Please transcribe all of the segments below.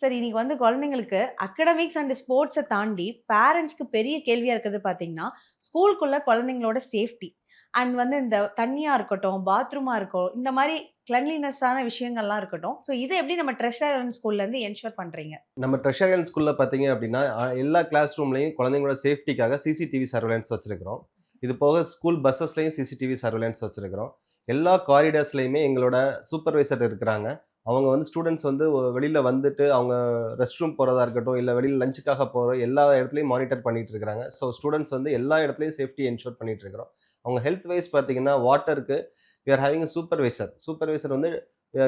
சரி இன்றைக்கி வந்து குழந்தைங்களுக்கு அகடமிக்ஸ் அண்ட் ஸ்போர்ட்ஸை தாண்டி பேரண்ட்ஸ்க்கு பெரிய கேள்வியாக இருக்கிறது பார்த்தீங்கன்னா ஸ்கூலுக்குள்ளே குழந்தைங்களோட சேஃப்டி அண்ட் வந்து இந்த தண்ணியாக இருக்கட்டும் பாத்ரூமாக இருக்கட்டும் இந்த மாதிரி கிளன்லினஸ்ஸான விஷயங்கள்லாம் இருக்கட்டும். ஸோ இதை எப்படி நம்ம ட்ரெஷர் ஸ்கூல்லேருந்து இருந்து என்ஷூர் நம்ம ட்ரெஷர் ஸ்கூலில் பார்த்தீங்க அப்படின்னா எல்லா கிளாஸ் ரூம்லையும் குழந்தைங்களோட சேஃப்டிக்காக சிசிடிவி சர்வேலன்ஸ் வச்சுருக்கிறோம். இது போக ஸ்கூல் பஸ்ஸஸ்லையும் சிசிடிவி சர்வேலன்ஸ் வச்சுருக்கிறோம். எல்லா காரிடர்ஸ்லையுமே எங்களோட சூப்பர்வைசர் இருக்கிறாங்க. அவங்க வந்து ஸ்டூடெண்ட்ஸ் வந்து வெளியில் வந்துட்டு அவங்க ரெஸ்ட் ரூம் போகிறதா இருக்கட்டும் இல்லை வெளியில் லஞ்சுக்காக போகிற எல்லா இடத்துலையும் மானிட்டர் பண்ணிகிட்டு இருக்கிறாங்க. ஸோ ஸ்டூடெண்ட்ஸ் வந்து எல்லா இடத்துலையும் சேஃப்டி என்ஷோர் பண்ணிகிட்டு இருக்கிறோம். அவங்க ஹெல்த் வைஸ் பார்த்தீங்கன்னா வாட்டருக்கு we are having supervisor supervisor வந்து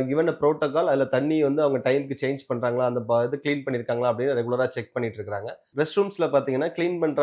கிவன் அ ப்ரோட்டோக்கால் அதில் தண்ணி வந்து அவங்க டைமுக்கு சேஞ்ச் பண்ணுறாங்களா அந்த ப- இது க்ளீன் பண்ணியிருக்காங்களா அப்படின்னு ரெகுலராக செக் பண்ணிட்டு இருக்காங்க ரெஸ்ட் ரூம்ஸில் பார்த்தீங்கன்னா க்ளீன் பண்ணுற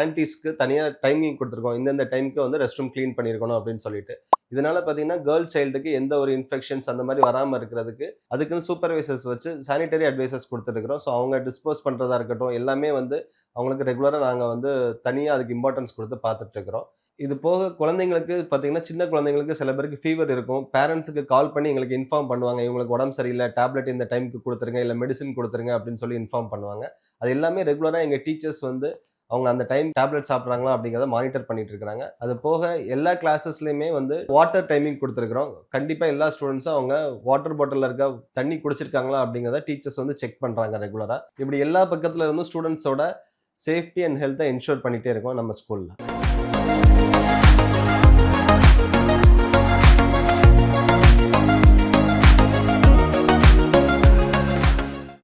ஆன்டிஸ்க்கு தனியாக டைமிங் கொடுத்துருக்கோம். இந்தந்த டைமுக்கு வந்து ரெஸ்ட் ரூம் க்ளீன் பண்ணியிருக்கணும் அப்படின்னு சொல்லிட்டு. இதனால பார்த்தீங்கன்னா கேர்ள் சைல்டுக்கு எந்த ஒரு இன்ஃபெக்ஷன்ஸ் அந்த மாதிரி வராமல் இருக்கிறதுக்கு அதுக்குன்னு சூப்பர்வைசர்ஸ் வச்சு சானிட்டரி அட்வைசர்ஸ் கொடுத்துருக்குறோம். ஸோ அவங்க டிஸ்போஸ் பண்ணுறதா இருக்கட்டும் எல்லாமே வந்து அவங்களுக்கு ரெகுலராக நாங்கள் வந்து தனியாக அதுக்கு இம்பார்ட்டன்ஸ் கொடுத்து பார்த்துட்ருக்குறோம் இது போக குழந்தைங்களுக்கு பார்த்தீங்கன்னா சின்ன குழந்தைங்களுக்கு சில பேருக்கு ஃபீவர் இருக்கும். பேரண்ட்ஸுக்கு கால் பண்ணி எங்களுக்கு இன்ஃபார்ம் பண்ணுவாங்க. இவங்களுக்கு உடம்பு சரியில்லை டேப்லெட் இந்த டைமுக்கு கொடுத்துருங்க இல்லை மெடிசின் கொடுத்துருங்க அப்படின்னு சொல்லி இன்ஃபார்ம் பண்ணுவாங்க. அது எல்லாமே ரெகுலராக எங்கள் டீச்சர்ஸ் வந்து அவங்க அந்த டைம் டேப்லெட் சாப்பிட்றாங்களா அப்படிங்கிறத மானிட்டர் பண்ணிட்டு இருக்கிறாங்க அது போக எல்லா கிளாஸஸ்லையுமே வந்து வாட்டர் டைமிங் கொடுத்துருக்குறோம். கண்டிப்பாக எல்லா ஸ்டூடெண்ட்ஸும் அவங்க வாட்டர் பாட்டிலில் இருக்க தண்ணி குடிச்சிருக்காங்களா அப்படிங்கிறத டீச்சர்ஸ் வந்து செக் பண்ணுறாங்க ரெகுலராக இப்படி எல்லா பக்கத்தில் இருந்தும் ஸ்டூடெண்ட்ஸோட சேஃப்டி அண்ட் ஹெல்த்தை என்ஷூர் பண்ணிகிட்டே இருக்கோம் நம்ம ஸ்கூலில்